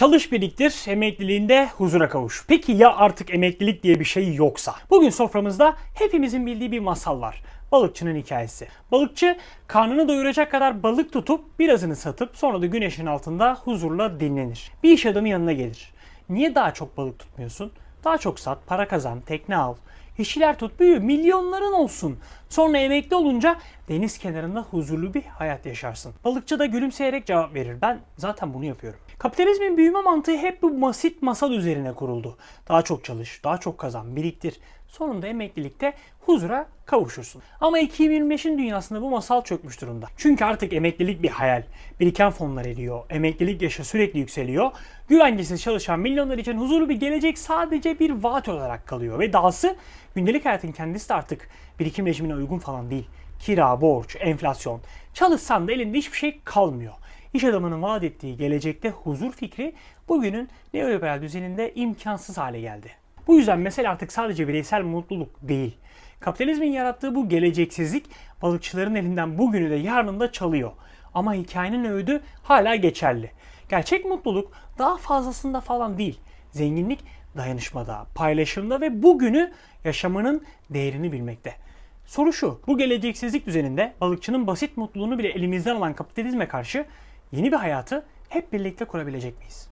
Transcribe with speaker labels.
Speaker 1: Çalış biriktir, emekliliğinde huzura kavuş. Peki ya artık emeklilik diye bir şey yoksa? Bugün soframızda hepimizin bildiği bir masal var. Balıkçının hikayesi. Balıkçı karnını doyuracak kadar balık tutup birazını satıp sonra da güneşin altında huzurla dinlenir. Bir iş adamı yanına gelir. Niye daha çok balık tutmuyorsun? Daha çok sat, para kazan, tekne al. İşçiler tut büyü, milyonların olsun. Sonra emekli olunca deniz kenarında huzurlu bir hayat yaşarsın. Balıkçı da gülümseyerek cevap verir. Ben zaten bunu yapıyorum. Kapitalizmin büyüme mantığı hep bu basit masal üzerine kuruldu. Daha çok çalış, daha çok kazan, biriktir. Sonunda emeklilikte huzura kavuşursun. Ama 2025'in dünyasında bu masal çökmüş durumda. Çünkü artık emeklilik bir hayal. Biriken fonlar eriyor. Emeklilik yaşı sürekli yükseliyor. Güvencesiz çalışan milyonlar için huzurlu bir gelecek sadece bir vaat olarak kalıyor. Ve dahası gündelik hayatın kendisi de artık birikim rejimine uygun falan değil. Kira, borç, enflasyon. Çalışsan da elinde hiçbir şey kalmıyor. İş adamının vaat ettiği gelecekte huzur fikri bugünün neoliberal düzeninde imkansız hale geldi. Bu yüzden mesele artık sadece bireysel mutluluk değil. Kapitalizmin yarattığı bu geleceksizlik balıkçıların elinden bugünü de yarını da çalıyor. Ama hikayenin öğüdü hala geçerli. Gerçek mutluluk daha fazlasında falan değil. Zenginlik dayanışmada, paylaşımda ve bugünü yaşamanın değerini bilmekte. Soru şu, bu geleceksizlik düzeninde balıkçının basit mutluluğunu bile elimizden alan kapitalizme karşı yeni bir hayatı hep birlikte kurabilecek miyiz?